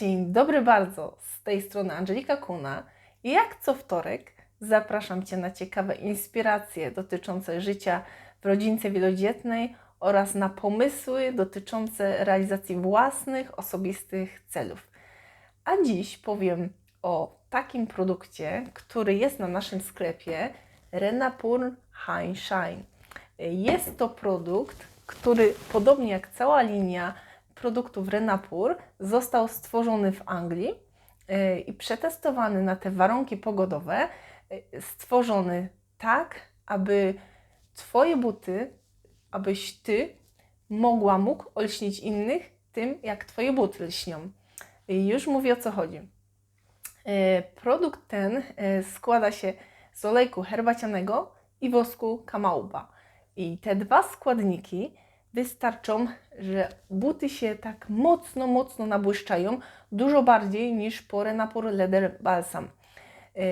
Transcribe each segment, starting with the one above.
Dzień dobry bardzo, z tej strony Angelika Kuna. Jak co wtorek zapraszam Cię na ciekawe inspiracje dotyczące życia w rodzince wielodzietnej oraz na pomysły dotyczące realizacji własnych, osobistych celów. A dziś powiem o takim produkcie, który jest na naszym sklepie Renapur High Shine. Jest to produkt, który podobnie jak cała linia produktów Renapur został stworzony w Anglii yy, i przetestowany na te warunki pogodowe, yy, stworzony tak, aby Twoje buty, abyś Ty mogła, mógł olśnić innych tym, jak Twoje buty lśnią. Już mówię o co chodzi. Yy, Produkt ten składa się z olejku herbacianego i wosku kamauba. I te dwa składniki wystarczą, że buty się tak mocno, mocno nabłyszczają, dużo bardziej niż po Renapur Leather Balsam. Yy,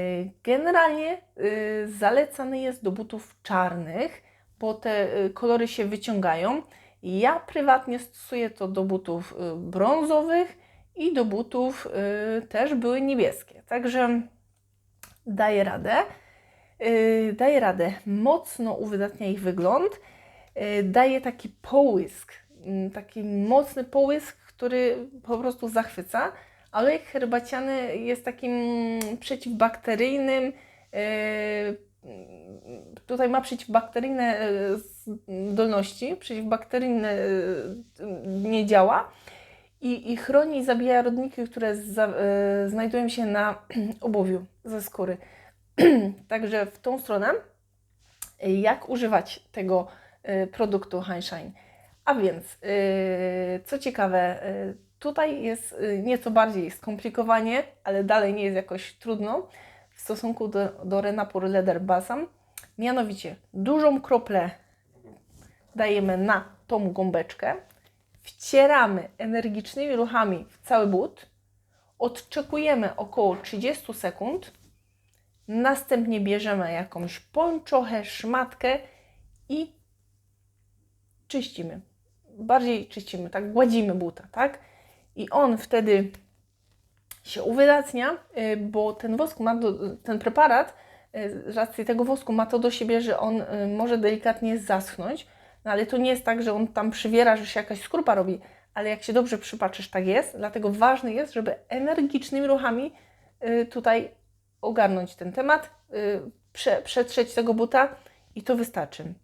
Generalnie yy, zalecany jest do butów czarnych, bo te yy, kolory się wyciągają. Ja prywatnie stosuję to do butów brązowych i do butów też były niebieskie. Także daje radę. Daje radę. Mocno uwydatnia ich wygląd. Yy, Daje taki połysk, mm, taki mocny połysk, który po prostu zachwyca. Olejek herbaciany jest takim przeciwbakteryjnym. yy, Tutaj ma przeciwbakteryjne yy, zdolności, przeciwbakteryjne nie działa i, i chroni i zabija rodniki, które za, znajdują się na obuwiu ze skóry. Także w tą stronę, jak używać tego y, produktu Shine. A więc, y, co ciekawe, y, tutaj jest y, nieco bardziej skomplikowanie, ale dalej nie jest jakoś trudno w stosunku do, do Renapur Leather Balsam. Mianowicie, dużą kroplę dajemy na tą gąbeczkę, wcieramy energicznymi ruchami w cały but, odczekujemy około 30 sekund, Następnie bierzemy jakąś pończochę, szmatkę i czyścimy. Bardziej czyścimy, tak gładzimy buta, tak? I on wtedy się uwydatnia, y, bo ten wosk ma do, ten preparat y, z racji tego wosku ma to do siebie, że on y, może delikatnie zaschnąć, no ale to nie jest tak, że on tam przywiera, że się jakaś skrupa robi, ale jak się dobrze przypatrzysz, tak jest. Dlatego ważne jest, żeby energicznymi ruchami tutaj ogarnąć ten temat, prze, przetrzeć tego buta i to wystarczy.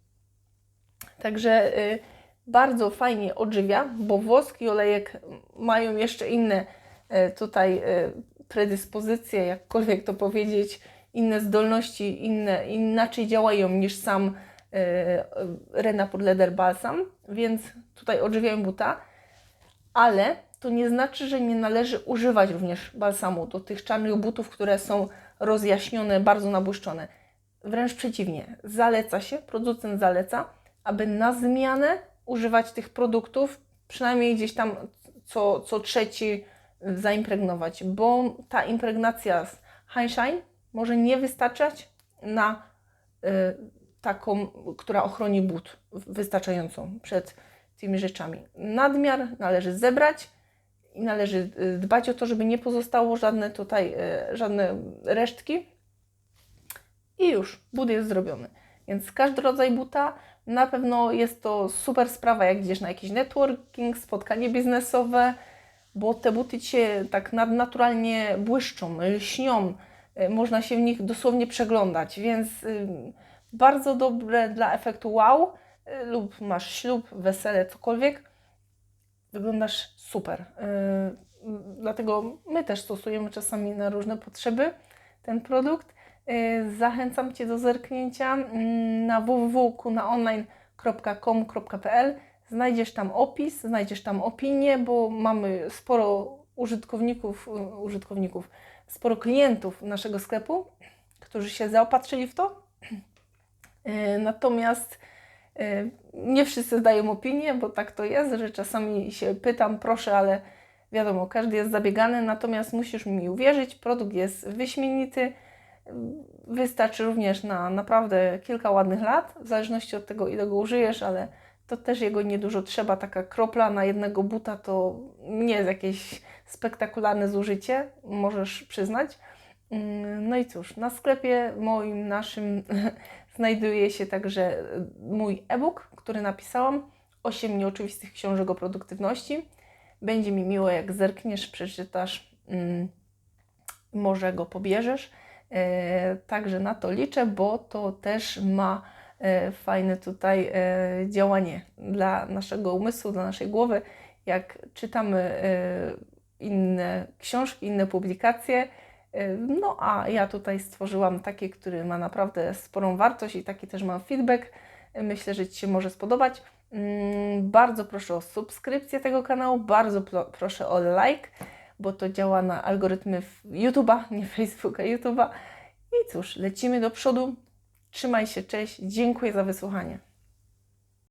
Także yy, bardzo fajnie odżywia, bo wosk i olejek mają jeszcze inne yy, tutaj predyspozycje, jakkolwiek to powiedzieć, inne zdolności, inne, inaczej działają niż sam Renapur Leather Balsam, więc tutaj odżywiają buta, ale to nie znaczy, że nie należy używać również balsamu do tych czarnych butów, które są rozjaśnione, bardzo nabłyszczone. Wręcz przeciwnie, zaleca się, producent zaleca, aby na zmianę używać tych produktów, przynajmniej gdzieś tam co, co trzeci zaimpregnować, bo ta impregnacja z Shine może nie wystarczać na y, taką, która ochroni but wystarczającą przed tymi rzeczami. Nadmiar należy zebrać, i należy y, dbać o to, żeby nie pozostało żadne tutaj, y, żadne resztki. I już, but jest zrobiony. Więc każdy rodzaj buta, na pewno jest to super sprawa, jak idziesz na jakiś networking, spotkanie biznesowe, bo te buty Cię tak nadnaturalnie błyszczą, lśnią, y, można się w nich dosłownie przeglądać, więc bardzo dobre dla efektu wow, lub masz ślub, wesele, cokolwiek, wyglądasz super. Dlatego my też stosujemy czasami na różne potrzeby ten produkt. Yy, zachęcam Cię do zerknięcia yy, na www.kunaonline.com.pl. Znajdziesz tam opis, znajdziesz tam opinię, bo mamy sporo użytkowników, użytkowników, sporo klientów naszego sklepu, którzy się zaopatrzyli w to. Natomiast Y, nie wszyscy zdają opinię, bo tak to jest, że czasami się pytam, proszę, ale wiadomo, każdy jest zabiegany, natomiast musisz mi uwierzyć, produkt jest wyśmienity. Wystarczy również na naprawdę kilka ładnych lat, w zależności od tego, ile go użyjesz, ale to też jego niedużo trzeba. Taka kropla na jednego buta to nie jest jakieś spektakularne zużycie, możesz przyznać. Mm, No i cóż, na sklepie moim, naszym znajduje się także mój e-book, który napisałam. 8 nieoczywistych książek o produktywności. Będzie mi miło, jak zerkniesz, przeczytasz, mm, może go pobierzesz. E, Także na to liczę, bo to też ma e, fajne tutaj e, działanie dla naszego umysłu, dla naszej głowy. Jak czytamy inne książki, inne publikacje, no a ja tutaj stworzyłam takie, który ma naprawdę sporą wartość i taki też mam feedback. Myślę, że Ci się może spodobać. Mm, Bardzo proszę o subskrypcję tego kanału, bardzo proszę o like, bo to działa na algorytmy YouTube'a, nie Facebooka, YouTube'a. I cóż, lecimy do przodu. Trzymaj się, cześć, dziękuję za wysłuchanie.